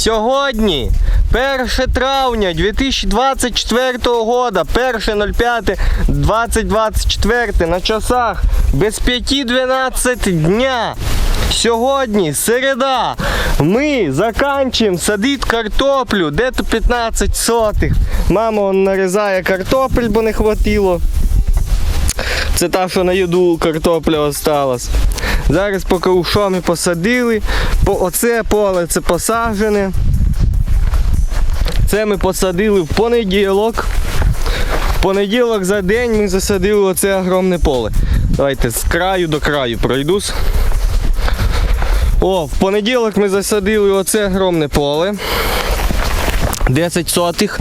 Сьогодні 1 травня 2024 года, 1.05.2024 на часах без 5.12 дня. Сьогодні середа. Ми заканчуємо садити картоплю, де то 15 сотих. Мама нарізає картопель, бо не хватило. Це та, що на їду картопля осталась. Зараз покажу, що ми посадили. По, оце поле це посаджене. Це ми посадили в понеділок. В понеділок за день ми засадили оце огромне поле. Давайте з краю до краю пройдусь. О, в понеділок ми засадили оце огромне поле. 10 сотих.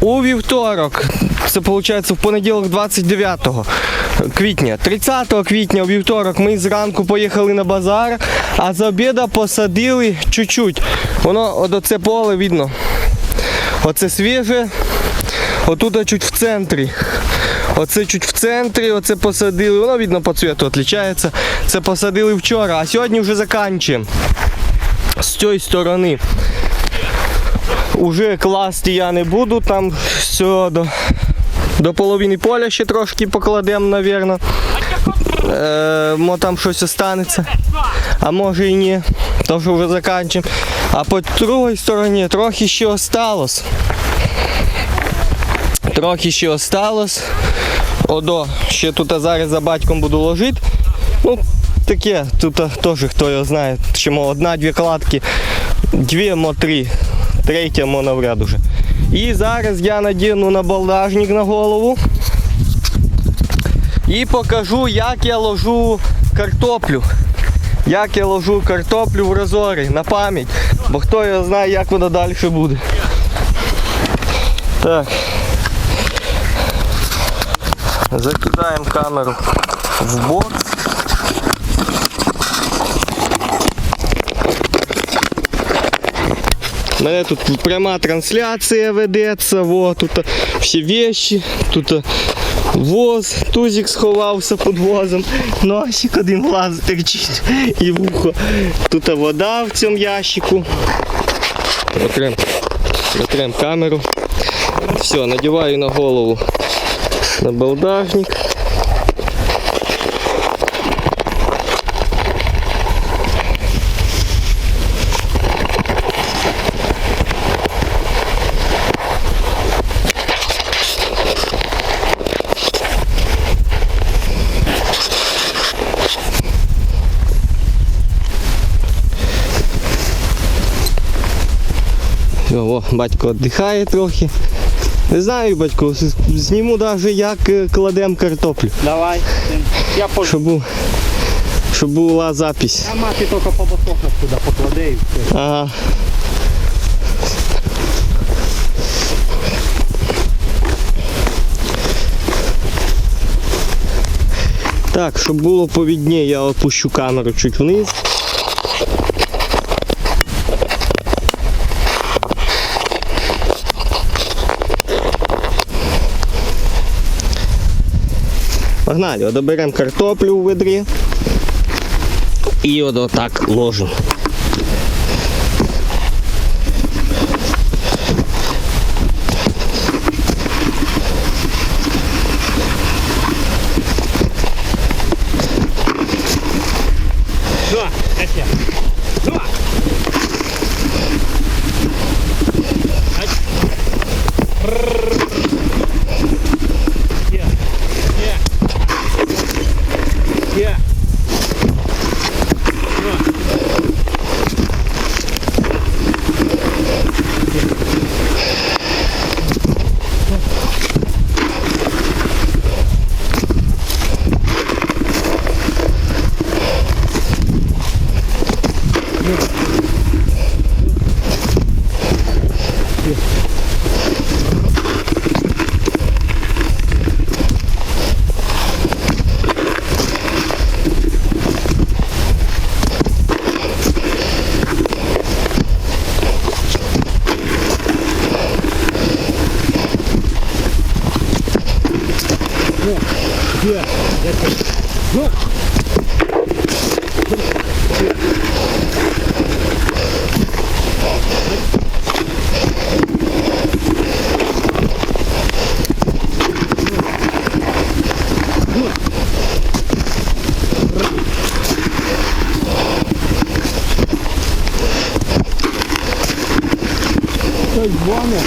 У вівторок, це виходить в понеділок 29 квітня. 30 квітня у вівторок ми зранку поїхали на базар, а з обіда посадили чуть-чуть. Воно от оце поле видно. Оце свіже. Отут чуть в центрі. Оце чуть в центрі, оце посадили. Воно видно по цвету відрізняється. Це посадили вчора, а сьогодні вже заканчуємо. З цієї сторони. Уже класти я не буду, там все до, до половини поля ще трошки покладемо, напевно. Е, мо там щось останеться. А може і ні. То що вже закінчимо. А по другій стороні трохи ще осталось. Трохи ще осталось. Одо, ще тут зараз за батьком буду ложити. Ну, таке, тут теж хто його знає. Чому одна-дві кладки, дві, мо три. Третя мо навряд уже. І зараз я надіну на балдажник на голову. І покажу, як я ложу картоплю. Як я ложу картоплю в розорі на пам'ять. Бо хто його знає, як воно далі буде. Так. Закидаємо камеру в бок. Мене тут пряма трансляція ведеться, во, тут всі вещи, тут воз, тузик сховався під возом, носик один глаз терчить і вухо. Тут вода в цьому ящику. Отрем, отрем камеру. Все, надіваю на голову на балдажник. О, батько віддихає трохи. Не знаю, батько, зніму навіть як е, кладемо картоплю, Давай. Я по щоб, бу- щоб була запись. А мати тільки по босоках туди покладе і все. Ага. Так, щоб було повідні, я опущу камеру чуть вниз. Погнали, доберемо картоплю у ведрі і от отак ложимо. Ну, Катя. Ну. Ай. Брррр. Є. Є. Є. Ну. Є. Я це- Ну. Гониш?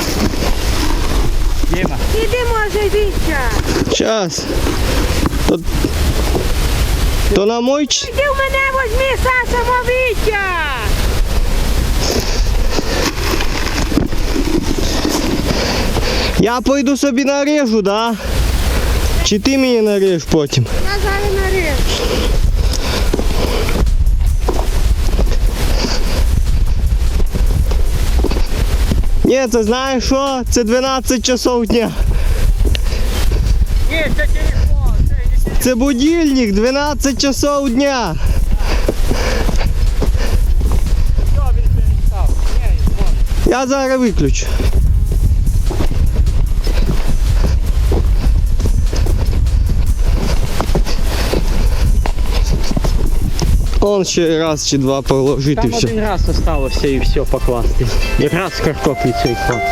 Діма. Іди, може, Вітя. Час. То, то на мой ч- Іди в мене возьми, Саша, мо Вітя. Я пойду собі нарежу, да? Чи ти мені наріж потім? Ні, це знаєш що? Це 12 часов дня. Ні, це телефон. Це будильник, 12 часов дня. Я зараз виключу. Он ще раз чи два положити Там все. один раз осталося і все покласти. Якраз картоплі цей хватить.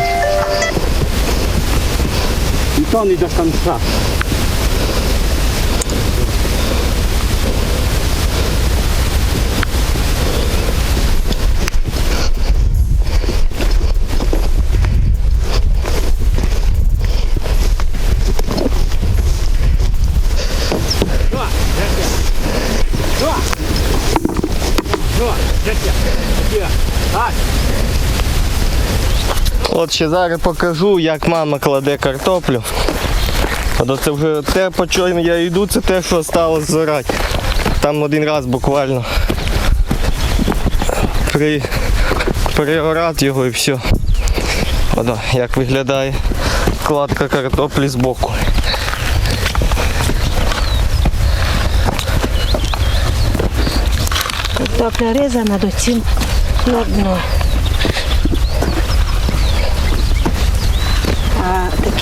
І то не до кінця. Два, дядя. Два. Два, дядя. Дядя. Так. От ще зараз покажу, як мама кладе картоплю. От це вже те, по чому я йду, це те, що сталося зорати. Там один раз буквально при, приорати його і все. От, як виглядає кладка картоплі з боку. Картопля різана до цим на дно.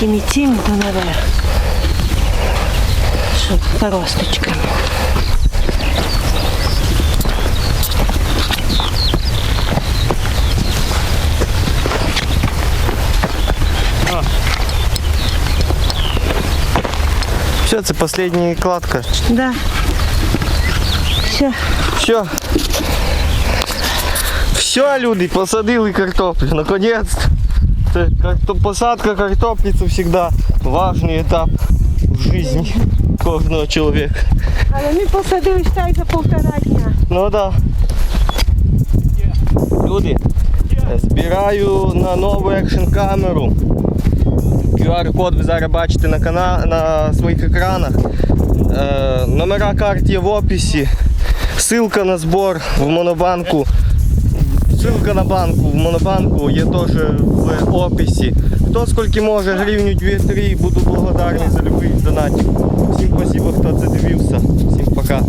Такими цими то наверх. Щоб поросточками. Все, це остання кладка. Да. Все. Все. Все, люди, посадили картоплю. Наконец. Посадка картоплі це завжди важний етап в житті кожного чоловіка. Але ми посадили ще й за півтора дня. Ну да. Люди, збираю на нову екшн камеру. QR-код ви зараз бачите на, кана... на своїх екранах. Е, номера карт є в описі. Ссылка на збор в монобанку. Ссылка на банку в монобанку є теж в описі. Хто скільки може, гривню 2-3, буду благодарний за будь-який донатик. Всім спасибо, хто це дивився. Всім пока.